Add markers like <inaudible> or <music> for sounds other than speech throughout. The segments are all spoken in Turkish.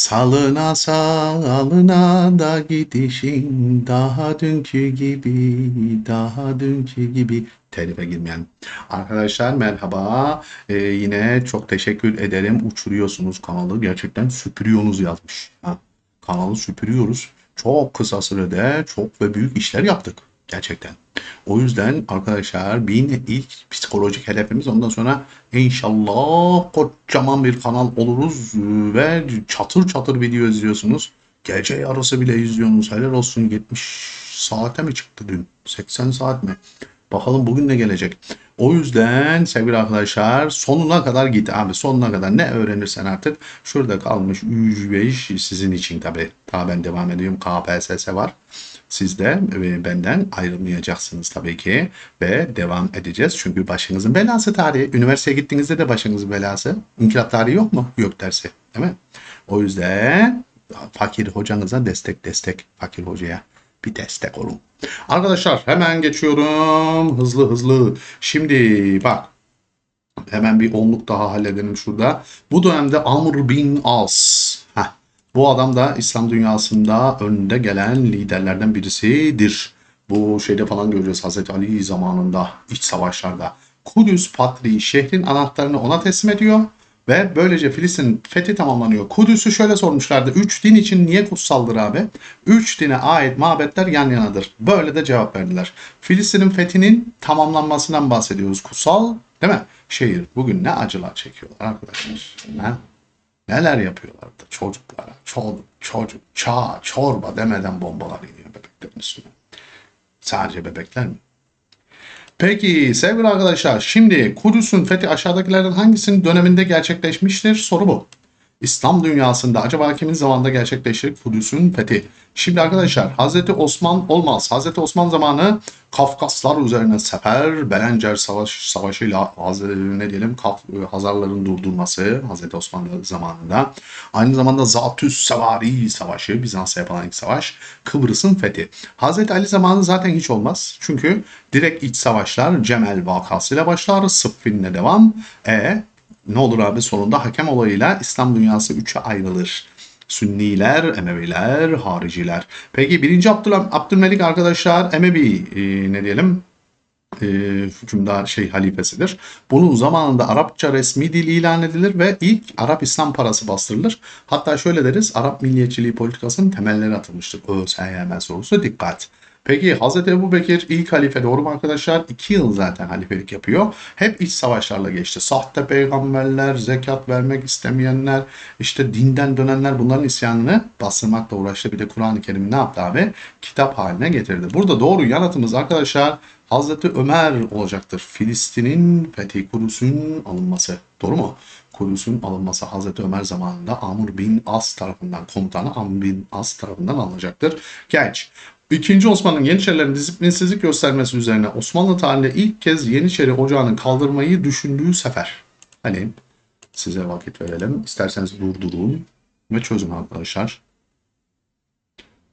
Salına salına da gidişin daha dünkü gibi, daha dünkü gibi. Telife girmeyen. Arkadaşlar merhaba. Ee, yine çok teşekkür ederim. Uçuruyorsunuz kanalı. Gerçekten süpürüyorsunuz yazmış. Ha, kanalı süpürüyoruz. Çok kısa sürede çok ve büyük işler yaptık. Gerçekten. O yüzden arkadaşlar bin ilk psikolojik hedefimiz ondan sonra inşallah kocaman bir kanal oluruz ve çatır çatır video izliyorsunuz. Gece yarısı bile izliyorsunuz. Helal olsun 70 saate mi çıktı dün? 80 saat mi? Bakalım bugün ne gelecek. O yüzden sevgili arkadaşlar sonuna kadar git abi. Sonuna kadar ne öğrenirsen artık. Şurada kalmış 3-5 sizin için tabi. Daha ben devam ediyorum. KPSS var. Siz de e, benden ayrılmayacaksınız tabii ki ve devam edeceğiz. Çünkü başınızın belası tarihi. Üniversiteye gittiğinizde de başınızın belası. İnkılap tarihi yok mu? Yok dersi. Değil mi? O yüzden fakir hocanıza destek destek. Fakir hocaya bir destek olun. Arkadaşlar hemen geçiyorum. Hızlı hızlı. Şimdi bak Hemen bir onluk daha halledelim şurada. Bu dönemde Amr bin As. Bu adam da İslam dünyasında önde gelen liderlerden birisidir. Bu şeyde falan göreceğiz Hazreti Ali zamanında iç savaşlarda. Kudüs Patriği şehrin anahtarını ona teslim ediyor ve böylece Filistin fethi tamamlanıyor. Kudüs'ü şöyle sormuşlardı. Üç din için niye kutsaldır abi? Üç dine ait mabetler yan yanadır. Böyle de cevap verdiler. Filistin'in fethinin tamamlanmasından bahsediyoruz. Kutsal değil mi? Şehir. Bugün ne acılar çekiyorlar arkadaşlar. Ha? Neler yapıyorlardı çocuklara. Çoluk, çocuk, çağ, çorba demeden bombalar iniyor bebeklerin üstüne. Sadece bebekler mi? Peki sevgili arkadaşlar şimdi Kudüs'ün fethi aşağıdakilerden hangisinin döneminde gerçekleşmiştir? Soru bu. İslam dünyasında acaba kimin zamanında gerçekleşir Kudüs'ün fethi? Şimdi arkadaşlar Hazreti Osman olmaz. Hazreti Osman zamanı Kafkaslar üzerine sefer, Belencer Savaş, Savaşı'yla ne diyelim Kaf, Hazarların durdurması Hazreti Osman zamanında. Aynı zamanda Zatüs Sevari Savaşı, Bizans'a yapılan ilk savaş, Kıbrıs'ın fethi. Hazreti Ali zamanı zaten hiç olmaz. Çünkü direkt iç savaşlar Cemel vakasıyla başlar, Sıffin'le devam. E ne olur abi sonunda hakem olayıyla İslam dünyası üçe ayrılır. Sünniler, Emeviler, hariciler. Peki birinci Abdülham, Abdülmelik arkadaşlar Emevi e, ne diyelim e, hükümdar şey halifesidir. Bunun zamanında Arapça resmi dil ilan edilir ve ilk Arap İslam parası bastırılır. Hatta şöyle deriz Arap milliyetçiliği politikasının temelleri atılmıştır. ÖSYM sorusu dikkat. Peki Hz. Ebu Bekir ilk halife doğru mu arkadaşlar? İki yıl zaten halifelik yapıyor. Hep iç savaşlarla geçti. Sahte peygamberler, zekat vermek istemeyenler, işte dinden dönenler bunların isyanını bastırmakla uğraştı. Bir de Kur'an-ı Kerim'i ne yaptı abi? Kitap haline getirdi. Burada doğru yanıtımız arkadaşlar Hazreti Ömer olacaktır. Filistin'in fethi Kudüs'ün alınması. Doğru mu? Kudüs'ün alınması Hazreti Ömer zamanında Amr bin As tarafından, komutanı Amr bin As tarafından alınacaktır. Geç. İkinci Osman'ın Yeniçerilerin disiplinsizlik göstermesi üzerine Osmanlı tarihinde ilk kez Yeniçeri Ocağı'nı kaldırmayı düşündüğü sefer. Hani size vakit verelim. İsterseniz durdurun ve çözün arkadaşlar.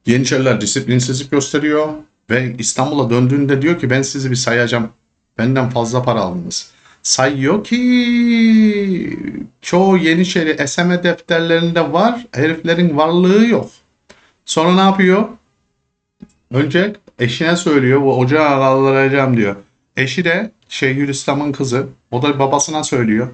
Yeniçeriler disiplinsizlik gösteriyor ve İstanbul'a döndüğünde diyor ki ben sizi bir sayacağım. Benden fazla para aldınız. Sayıyor ki çoğu Yeniçeri SM defterlerinde var. Heriflerin varlığı yok. Sonra ne yapıyor? Önce eşine söylüyor bu ocağı kaldıracağım diyor. Eşi de Şeyhülislam'ın kızı. O da babasına söylüyor.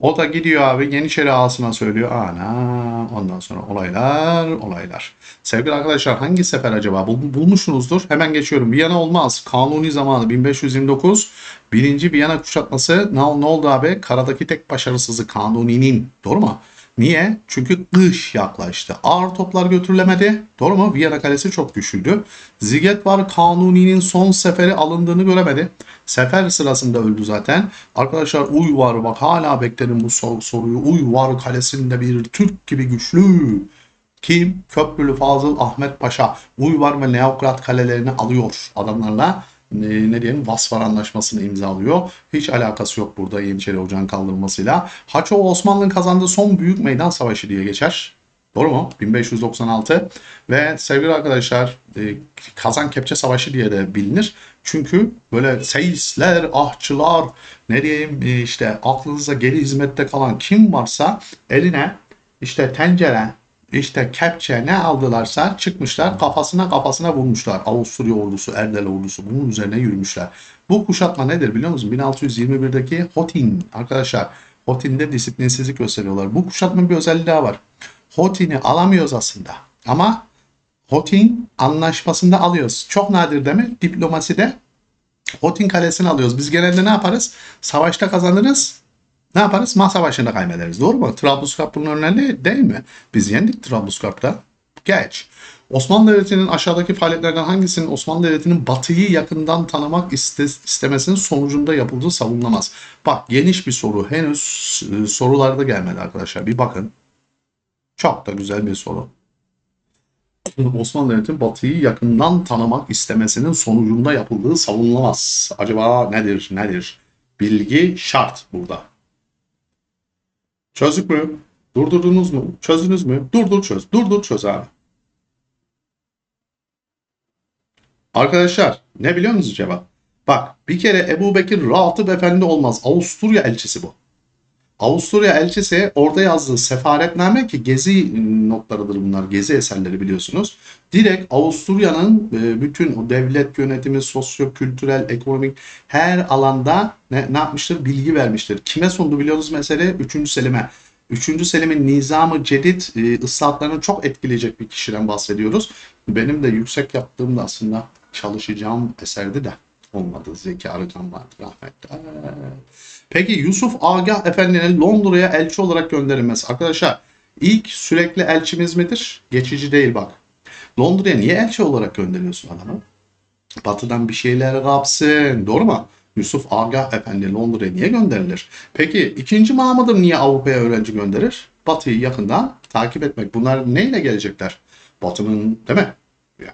O da gidiyor abi Yeniçeri ağasına söylüyor. Ana ondan sonra olaylar olaylar. Sevgili arkadaşlar hangi sefer acaba Bul, bulmuşsunuzdur? Hemen geçiyorum. Viyana olmaz. Kanuni zamanı 1529. Birinci Viyana kuşatması ne, ne oldu abi? Karadaki tek başarısızı Kanuni'nin. Doğru mu? Niye? Çünkü kış yaklaştı. Ağır toplar götürülemedi. Doğru mu? Viyana Kalesi çok güçlüydü. Ziget Kanuni'nin son seferi alındığını göremedi. Sefer sırasında öldü zaten. Arkadaşlar Uy var bak hala beklerim bu sor soruyu. Uy var Kalesi'nde bir Türk gibi güçlü. Kim? Köprülü Fazıl Ahmet Paşa. Uy var ve Neokrat kalelerini alıyor adamlarla ne, diyelim Vasfar Anlaşması'nı imzalıyor. Hiç alakası yok burada Yeniçeri Ocağı'nın kaldırılmasıyla. Haçova Osmanlı'nın kazandığı son büyük meydan savaşı diye geçer. Doğru mu? 1596 ve sevgili arkadaşlar e, Kazan Kepçe Savaşı diye de bilinir. Çünkü böyle seyisler, ahçılar, ne diyeyim e, işte aklınıza geri hizmette kalan kim varsa eline işte tencere, işte kepçe ne aldılarsa çıkmışlar kafasına kafasına vurmuşlar. Avusturya ordusu, Erdel ordusu bunun üzerine yürümüşler. Bu kuşatma nedir biliyor musun? 1621'deki Hotin arkadaşlar. Hotin'de disiplinsizlik gösteriyorlar. Bu kuşatmanın bir özelliği daha var. Hotin'i alamıyoruz aslında. Ama Hotin anlaşmasında alıyoruz. Çok nadir değil mi? Diplomaside Hotin kalesini alıyoruz. Biz genelde ne yaparız? Savaşta kazanırız. Ne yaparız? Mah savaşında kaybederiz. Doğru mu? Trablusgarp bunun örneği değil mi? Biz yendik Trablusgarp'ta. Geç. Osmanlı Devleti'nin aşağıdaki faaliyetlerden hangisinin Osmanlı Devleti'nin batıyı yakından tanımak iste, istemesinin sonucunda yapıldığı savunulamaz. Bak geniş bir soru. Henüz e, sorularda gelmedi arkadaşlar. Bir bakın. Çok da güzel bir soru. Osmanlı Devleti'nin batıyı yakından tanımak istemesinin sonucunda yapıldığı savunulamaz. Acaba nedir? Nedir? Bilgi şart burada. Çözdük mü? Durdurdunuz mu? Çözdünüz mü? Durdur çöz. Durdur çöz abi. Arkadaşlar ne biliyor musunuz cevap? Bak bir kere Ebu Bekir Rahatip Efendi olmaz. Avusturya elçisi bu. Avusturya elçisi orada yazdığı sefaretname ki gezi notlarıdır bunlar. Gezi eserleri biliyorsunuz. Direkt Avusturya'nın e, bütün o devlet yönetimi, sosyo-kültürel, ekonomik her alanda ne, ne yapmıştır? Bilgi vermiştir. Kime sundu biliyorsunuz mesele? Üçüncü Selim'e. Üçüncü Selim'in Nizam-ı Cedid e, ıslahatlarını çok etkileyecek bir kişiden bahsediyoruz. Benim de yüksek yaptığımda aslında çalışacağım eserdi de olmadı. Zeki Arıcan vardı rahmetli. Peki Yusuf Agah Efendi'nin Londra'ya elçi olarak gönderilmesi. Arkadaşlar ilk sürekli elçimiz midir? Geçici değil bak. Londra'ya niye elçi olarak gönderiyorsun adamı? Batı'dan bir şeyler kapsın. Doğru mu? Yusuf Agah Efendi Londra'ya niye gönderilir? Peki ikinci Mahmud'um niye Avrupa'ya öğrenci gönderir? Batı'yı yakından takip etmek. Bunlar neyle gelecekler? Batı'nın değil mi?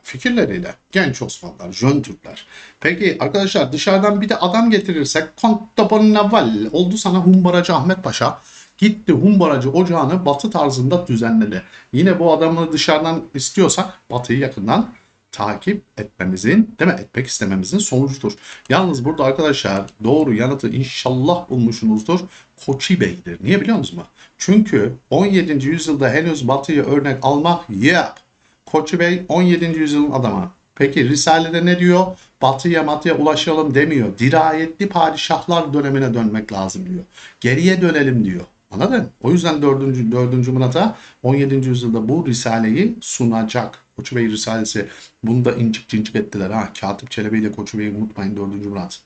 Fikirleriyle. Genç Osmanlılar, Jön Türkler. Peki arkadaşlar dışarıdan bir de adam getirirsek Kont de Bonneval oldu sana Humbaracı Ahmet Paşa. Gitti Humbaracı ocağını batı tarzında düzenledi. Yine bu adamı dışarıdan istiyorsak batıyı yakından takip etmemizin, değil mi? Etmek istememizin sonucudur. Yalnız burada arkadaşlar doğru yanıtı inşallah bulmuşsunuzdur. Koçi Bey'dir. Niye biliyor musunuz? Çünkü 17. yüzyılda henüz batıyı örnek almak yap. Koçi Bey 17. yüzyılın adamı. Peki Risale'de ne diyor? Batıya matıya ulaşalım demiyor. Dirayetli padişahlar dönemine dönmek lazım diyor. Geriye dönelim diyor. Anladın? O yüzden 4. 4. Murat'a 17. yüzyılda bu Risale'yi sunacak. Koçu Bey Risalesi. Bunu da incik cincik ettiler ha. Katip Çelebi ile Koçu Bey'i unutmayın 4. Murat.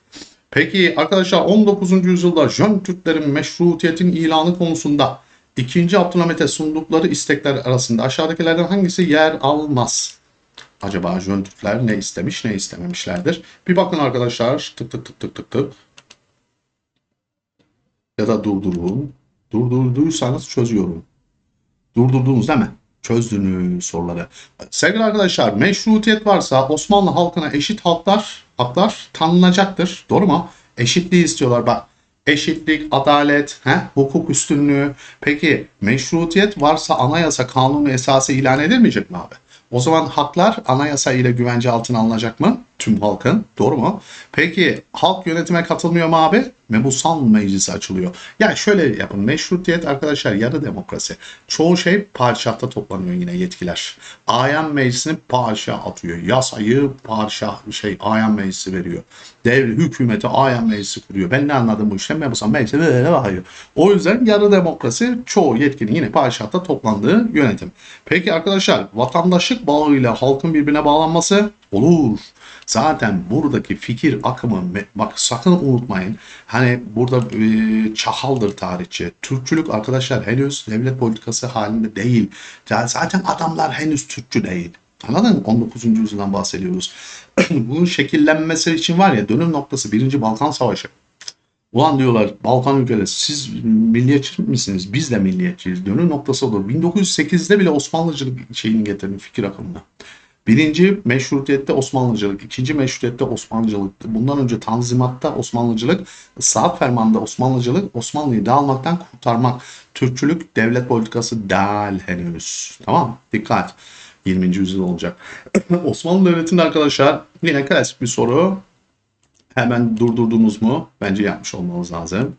Peki arkadaşlar 19. yüzyılda Jön Türklerin meşrutiyetin ilanı konusunda 2. Abdülhamit'e sundukları istekler arasında aşağıdakilerden hangisi yer almaz? Acaba Jön Türkler ne istemiş ne istememişlerdir? Bir bakın arkadaşlar. Tık tık tık tık tık tık. Ya da durdurun. Durdurduysanız çözüyorum. Durdurdunuz değil mi? Çözdünüz soruları. Sevgili arkadaşlar meşrutiyet varsa Osmanlı halkına eşit haklar, haklar tanınacaktır. Doğru mu? Eşitliği istiyorlar. Bak eşitlik, adalet, he, hukuk üstünlüğü. Peki meşrutiyet varsa anayasa kanunu esası ilan edilmeyecek mi abi? O zaman haklar anayasa ile güvence altına alınacak mı? Tüm halkın. Doğru mu? Peki halk yönetime katılmıyor mu abi? Mebusan meclisi açılıyor. Yani şöyle yapın. Meşrutiyet arkadaşlar yarı demokrasi. Çoğu şey padişahta toplanıyor yine yetkiler. Ayan meclisini padişah atıyor. Yasayı padişah şey ayan meclisi veriyor. Devri hükümeti ayan meclisi kuruyor. Ben ne anladım bu işten? Mebusan meclisi böyle bakıyor. O yüzden yarı demokrasi çoğu yetkinin yine padişahta toplandığı yönetim. Peki arkadaşlar vatandaşlık bağıyla halkın birbirine bağlanması olur. Zaten buradaki fikir akımı bak sakın unutmayın. Hani burada e, çahaldır tarihçi. Türkçülük arkadaşlar henüz devlet politikası halinde değil. Zaten adamlar henüz Türkçü değil. Anladın mı? 19. yüzyıldan bahsediyoruz. <clears throat> Bunun şekillenmesi için var ya dönüm noktası 1. Balkan Savaşı. Ulan diyorlar Balkan ülkeleri siz milliyetçi misiniz? Biz de milliyetçiyiz. Dönüm noktası olur. 1908'de bile Osmanlıcılık şeyini getirdim fikir akımına. Birinci meşrutiyette Osmanlıcılık, ikinci meşrutiyette Osmanlıcılık, bundan önce Tanzimat'ta Osmanlıcılık, Saat Ferman'da Osmanlıcılık, Osmanlı'yı dağılmaktan kurtarmak. Türkçülük devlet politikası değil henüz. Tamam Dikkat. 20. yüzyıl olacak. <coughs> Osmanlı Devleti'nde arkadaşlar yine klasik bir soru. Hemen durdurdunuz mu? Bence yapmış olmanız lazım.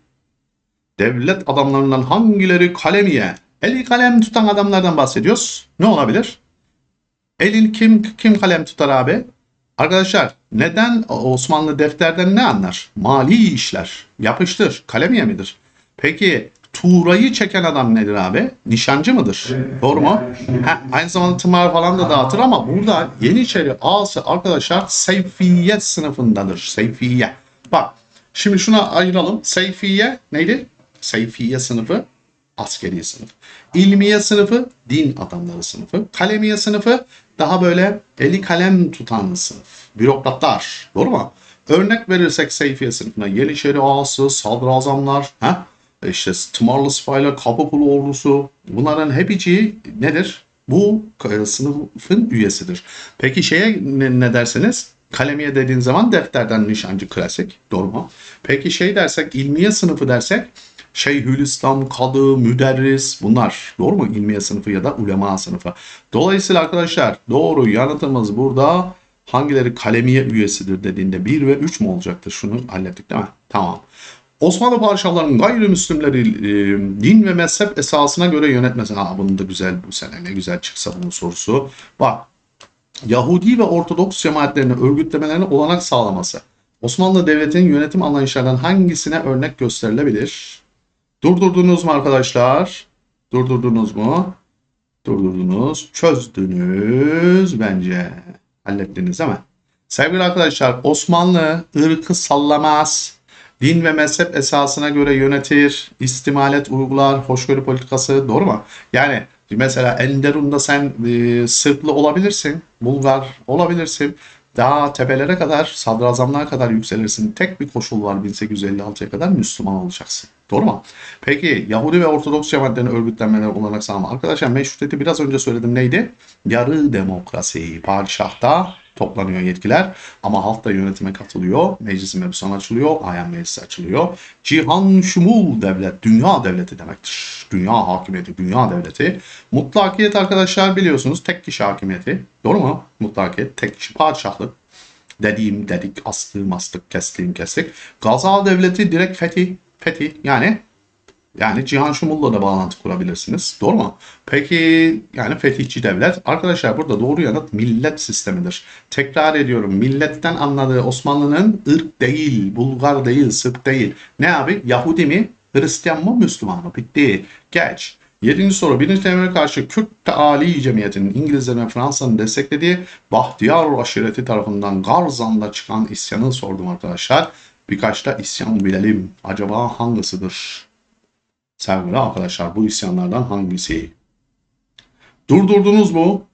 Devlet adamlarından hangileri kalemiye Eli kalem tutan adamlardan bahsediyoruz. Ne olabilir? Elin kim kim kalem tutar abi? Arkadaşlar neden Osmanlı defterden ne anlar? Mali işler. Yapıştır. Kalem yemidir. Peki Tuğra'yı çeken adam nedir abi? Nişancı mıdır? Doğru mu? Heh, aynı zamanda tımar falan da dağıtır ama burada Yeniçeri ağası arkadaşlar Seyfiye sınıfındadır. Seyfiye. Bak şimdi şuna ayıralım. Seyfiye neydi? Seyfiye sınıfı askeri sınıf. İlmiye sınıfı din adamları sınıfı. Kalemiye sınıfı daha böyle eli kalem tutan sınıf. Bürokratlar. Doğru mu? Örnek verirsek Seyfiye sınıfına Yeniçeri ağası, sadrazamlar, ha? işte tımarlı sipahiler, Kapıkulu ordusu bunların hepsi nedir? Bu e, sınıfın üyesidir. Peki şeye ne, ne derseniz kalemiye dediğin zaman defterden nişancı klasik. Doğru mu? Peki şey dersek ilmiye sınıfı dersek Şeyhülislam, kadı, müderris bunlar doğru mu? İlmiye sınıfı ya da ulema sınıfı. Dolayısıyla arkadaşlar doğru yanıtımız burada hangileri kalemiye üyesidir dediğinde 1 ve 3 mü olacaktır? Şunu hallettik değil mi? Tamam. Osmanlı padişahlarının gayrimüslimleri e, din ve mezhep esasına göre yönetmesi. Ha bunun da güzel bu sene ne güzel çıksa bunun sorusu. Bak Yahudi ve Ortodoks cemaatlerini örgütlemelerine olanak sağlaması. Osmanlı Devleti'nin yönetim anlayışlarından hangisine örnek gösterilebilir? Durdurdunuz mu arkadaşlar? Durdurdunuz mu? Durdurdunuz. Çözdünüz bence. Hallettiniz değil mi? Sevgili arkadaşlar Osmanlı ırkı sallamaz. Din ve mezhep esasına göre yönetir, istimalet uygular, hoşgörü politikası doğru mu? Yani mesela Enderun'da sen e, Sırplı olabilirsin, Bulgar olabilirsin. Daha tepelere kadar, sadrazamlığa kadar yükselirsin. Tek bir koşul var 1856'ya kadar Müslüman olacaksın. Doğru mu? Peki Yahudi ve Ortodoks cemaatlerin örgütlenmeleri olarak sağlama. Arkadaşlar meşrutiyeti biraz önce söyledim neydi? Yarı demokrasi. Padişahta toplanıyor yetkiler ama halk da yönetime katılıyor. Meclis mebusana açılıyor, ayan meclisi açılıyor. Cihan şumul devlet, dünya devleti demektir. Dünya hakimiyeti, dünya devleti. Mutlakiyet arkadaşlar biliyorsunuz tek kişi hakimiyeti. Doğru mu? Mutlakiyet tek kişi padişahlık. Dediğim dedik, astığım astık, kestiğim kestik. Gaza devleti direkt fethi, fethi yani yani Cihan Şumul'la da bağlantı kurabilirsiniz. Doğru mu? Peki yani fetihçi devlet. Arkadaşlar burada doğru yanıt millet sistemidir. Tekrar ediyorum. Milletten anladığı Osmanlı'nın ırk değil, Bulgar değil, Sırp değil. Ne abi? Yahudi mi? Hristiyan mı? Müslüman mı? Bitti. Geç. Yedinci soru. Birinci temele karşı Kürt Ali Cemiyeti'nin İngilizlerin ve Fransa'nın desteklediği Bahtiyar aşireti tarafından Garzan'da çıkan isyanı sordum arkadaşlar. Birkaç da isyan bilelim. Acaba hangisidir? Sevgili arkadaşlar bu isyanlardan hangisi? Durdurdunuz mu?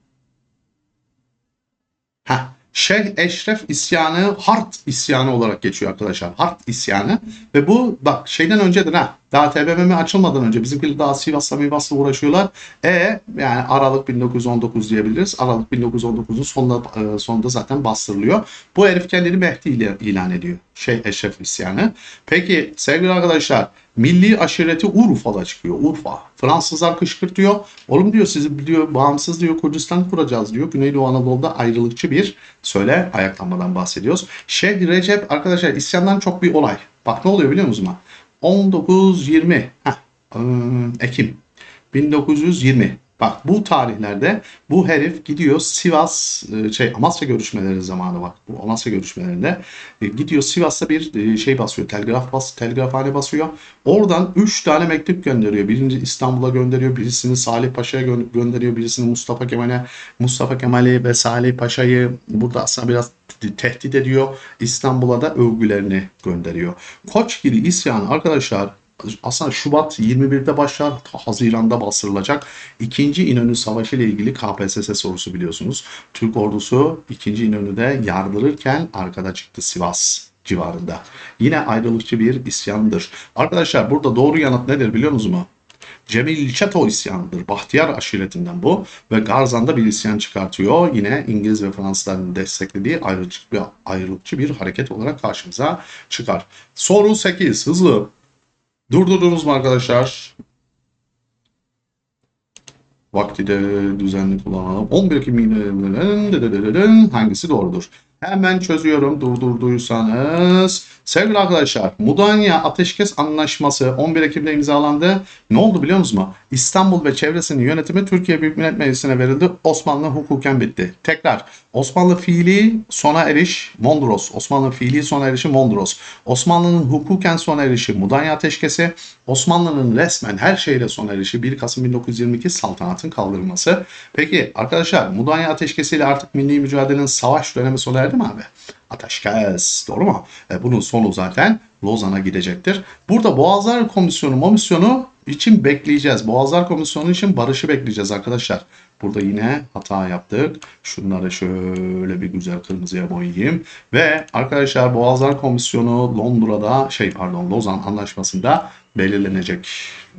Heh. Şeyh Eşref isyanı Hart isyanı olarak geçiyor arkadaşlar. Hart isyanı. Ve bu bak şeyden öncedir ha. Daha TBMM açılmadan önce bizimkiler daha Sivas'la Mivas'la uğraşıyorlar. E yani Aralık 1919 diyebiliriz. Aralık 1919'un sonunda, e, sonunda zaten bastırılıyor. Bu herif kendini Mehdi ile ilan ediyor. Şeyh Eşref isyanı. Peki sevgili arkadaşlar milli aşireti Urfa'da çıkıyor. Urfa. Fransızlar kışkırtıyor. Oğlum diyor sizi diyor bağımsız diyor Kurdistan kuracağız diyor. Güneydoğu Anadolu'da ayrılıkçı bir söyle ayaklanmadan bahsediyoruz. Şeyh Recep arkadaşlar isyandan çok bir olay. Bak ne oluyor biliyor musunuz? 19-20 heh, Ekim 1920 Bak bu tarihlerde bu herif gidiyor Sivas şey Amasya görüşmeleri zamanı bak bu Amasya görüşmelerinde gidiyor Sivas'ta bir şey basıyor telgraf bas telgrafhane basıyor. Oradan 3 tane mektup gönderiyor. Birinci İstanbul'a gönderiyor, birisini Salih Paşa'ya gö- gönderiyor, birisini Mustafa Kemal'e. Mustafa Kemal'i ve Salih Paşa'yı burada aslında biraz tehdit ediyor. İstanbul'a da övgülerini gönderiyor. Koçgiri isyanı arkadaşlar aslında Şubat 21'de başlar, Haziran'da bastırılacak. İkinci İnönü Savaşı ile ilgili KPSS sorusu biliyorsunuz. Türk ordusu ikinci İnönü'de yardırırken arkada çıktı Sivas civarında. Yine ayrılıkçı bir isyandır. Arkadaşlar burada doğru yanıt nedir biliyor musunuz mu? Cemil Çeto isyanıdır. Bahtiyar aşiretinden bu ve Garzan'da bir isyan çıkartıyor. Yine İngiliz ve Fransızların desteklediği ayrılıkçı bir, ayrılıkçı bir hareket olarak karşımıza çıkar. Soru 8 hızlı. Durdurdunuz mu arkadaşlar? Vakti de düzenli kullanalım. 11 Ekim hangisi doğrudur? Hemen çözüyorum durdurduysanız. Sevgili arkadaşlar, Mudanya Ateşkes Anlaşması 11 Ekim'de imzalandı. Ne oldu biliyor musunuz? İstanbul ve çevresinin yönetimi Türkiye Büyük Millet Meclisi'ne verildi. Osmanlı hukuken bitti. Tekrar Osmanlı fiili sona eriş Mondros. Osmanlı fiili sona erişi Mondros. Osmanlı'nın hukuken sona erişi Mudanya Ateşkesi. Osmanlı'nın resmen her şeyle sona erişi 1 Kasım 1922 saltanatın kaldırılması. Peki arkadaşlar Mudanya Ateşkesi ile artık milli mücadelenin savaş dönemi sona erdi mi abi? Ateşkes. Doğru mu? E, bunun sonu zaten Lozan'a gidecektir. Burada Boğazlar Komisyonu, Komisyonu için bekleyeceğiz. Boğazlar Komisyonu için barışı bekleyeceğiz arkadaşlar. Burada yine hata yaptık. Şunları şöyle bir güzel kırmızıya boyayayım. Ve arkadaşlar Boğazlar Komisyonu Londra'da şey pardon Lozan Anlaşması'nda belirlenecek.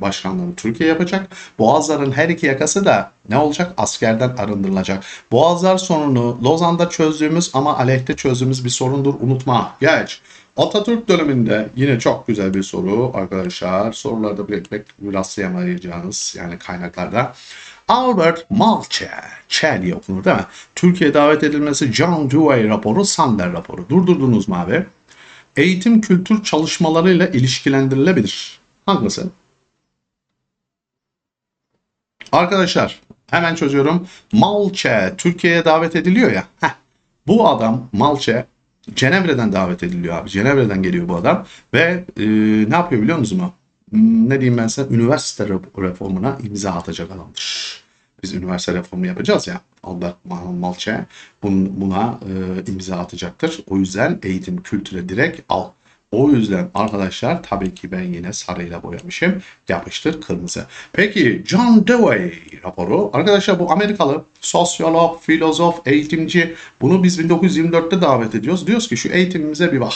Başkanlığını Türkiye yapacak. Boğazların her iki yakası da ne olacak? Askerden arındırılacak. Boğazlar sorunu Lozan'da çözdüğümüz ama aleyhte çözdüğümüz bir sorundur. Unutma. Geç. Atatürk döneminde yine çok güzel bir soru arkadaşlar. Sorularda pek pek rastlayamayacağınız yani kaynaklarda. Albert Malche, Che diye okunur değil mi? Türkiye davet edilmesi John Dewey raporu, Sander raporu. Durdurdunuz mu abi? Eğitim kültür çalışmalarıyla ilişkilendirilebilir. Hangisi? Arkadaşlar hemen çözüyorum. Malche Türkiye'ye davet ediliyor ya. Heh, bu adam Malche Cenevre'den davet ediliyor abi. Cenevre'den geliyor bu adam. Ve e, ne yapıyor biliyor musunuz mu? Hmm, Ne diyeyim ben size? Üniversite reformuna imza atacak adamdır. Biz üniversite reformu yapacağız ya. Albert Mal- Malche bun- buna e, imza atacaktır. O yüzden eğitim kültüre direkt al. O yüzden arkadaşlar tabii ki ben yine sarıyla boyamışım. Yapıştır kırmızı. Peki John Dewey raporu. Arkadaşlar bu Amerikalı sosyolog, filozof, eğitimci. Bunu biz 1924'te davet ediyoruz. Diyoruz ki şu eğitimimize bir bak.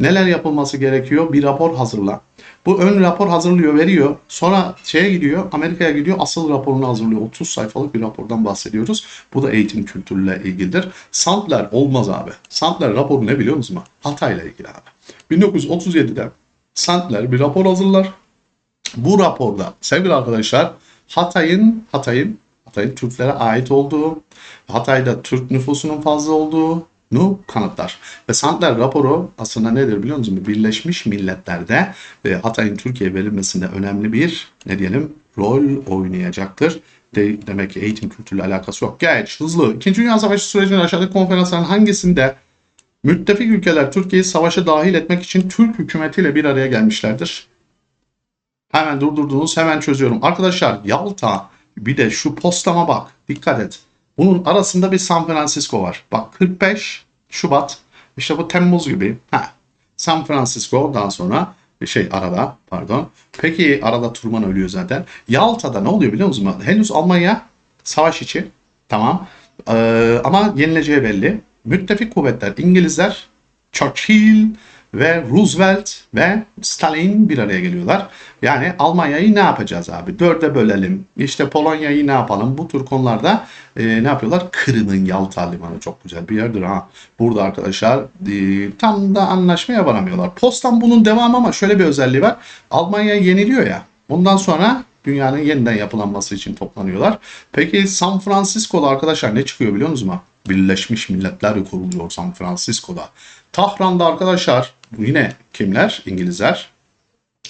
Neler yapılması gerekiyor? Bir rapor hazırla. Bu ön rapor hazırlıyor, veriyor. Sonra şeye gidiyor, Amerika'ya gidiyor, asıl raporunu hazırlıyor. 30 sayfalık bir rapordan bahsediyoruz. Bu da eğitim kültürüyle ilgilidir. Sandler olmaz abi. Sandler raporu ne biliyor musunuz? Hatay'la ilgili abi. 1937'de Sandler bir rapor hazırlar. Bu raporda sevgili arkadaşlar Hatay'ın Hatay'ın Hatay'ın Türklere ait olduğu, Hatay'da Türk nüfusunun fazla olduğu nu kanıtlar. Ve Sandler raporu aslında nedir biliyor musunuz? Birleşmiş Milletler'de e, Hatay'ın Türkiye verilmesinde önemli bir ne diyelim rol oynayacaktır. De, demek ki eğitim kültürüyle alakası yok. Geç hızlı. İkinci Dünya Savaşı sürecinde aşağıdaki konferansların hangisinde müttefik ülkeler Türkiye'yi savaşa dahil etmek için Türk hükümetiyle bir araya gelmişlerdir? Hemen durdurdunuz, hemen çözüyorum. Arkadaşlar Yalta bir de şu postama bak. Dikkat et. Bunun arasında bir San Francisco var. Bak 45 Şubat. İşte bu Temmuz gibi. Ha. San Francisco'dan sonra şey arada pardon. Peki arada Turman ölüyor zaten. Yalta'da ne oluyor biliyor musunuz? Henüz Almanya savaş içi. Tamam. Ee, ama yenileceği belli. Müttefik kuvvetler İngilizler, Churchill ve Roosevelt ve Stalin bir araya geliyorlar. Yani Almanya'yı ne yapacağız abi? Dörde bölelim. İşte Polonya'yı ne yapalım? Bu tür konularda e, ne yapıyorlar? Kırım'ın Yalta Limanı çok güzel bir yerdir ha. Burada arkadaşlar e, tam da anlaşmaya varamıyorlar. Postan bunun devamı ama şöyle bir özelliği var. Almanya yeniliyor ya. Ondan sonra dünyanın yeniden yapılanması için toplanıyorlar. Peki San Francisco'da arkadaşlar ne çıkıyor biliyor musunuz? Birleşmiş Milletler kuruluyor San Francisco'da. Tahran'da arkadaşlar yine kimler? İngilizler.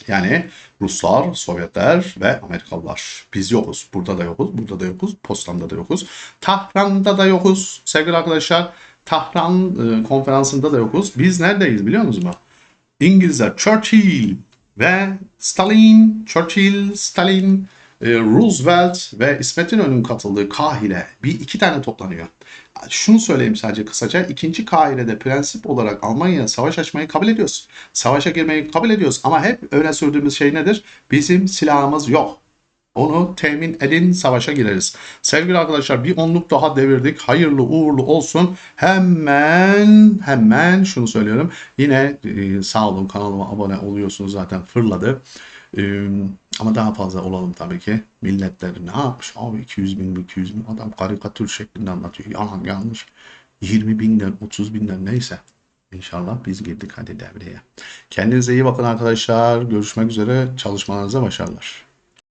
Yani Ruslar, Sovyetler ve Amerikalılar. Biz yokuz. Burada da yokuz. Burada da yokuz. Potsdam'da da yokuz. Tahran'da da yokuz. Sevgili arkadaşlar Tahran e, konferansında da yokuz. Biz neredeyiz biliyor musunuz? İngilizler Churchill ve Stalin, Churchill, Stalin, e, Roosevelt ve İsmet İnönü'nün katıldığı Kahire bir iki tane toplanıyor. Şunu söyleyeyim sadece kısaca. İkinci Kahire'de prensip olarak Almanya'ya savaş açmayı kabul ediyoruz. Savaşa girmeyi kabul ediyoruz ama hep öne sürdüğümüz şey nedir? Bizim silahımız yok. Onu temin edin savaşa gireriz. Sevgili arkadaşlar bir onluk daha devirdik. Hayırlı uğurlu olsun. Hemen hemen şunu söylüyorum. Yine e, sağ olun kanalıma abone oluyorsunuz zaten fırladı. Ama daha fazla olalım tabii ki. Milletler ne yapmış abi 200 bin 200 bin adam karikatür şeklinde anlatıyor. Yalan yanlış. 20 binden 30 binden neyse. İnşallah biz girdik hadi devreye. Kendinize iyi bakın arkadaşlar. Görüşmek üzere. Çalışmalarınıza başarılar.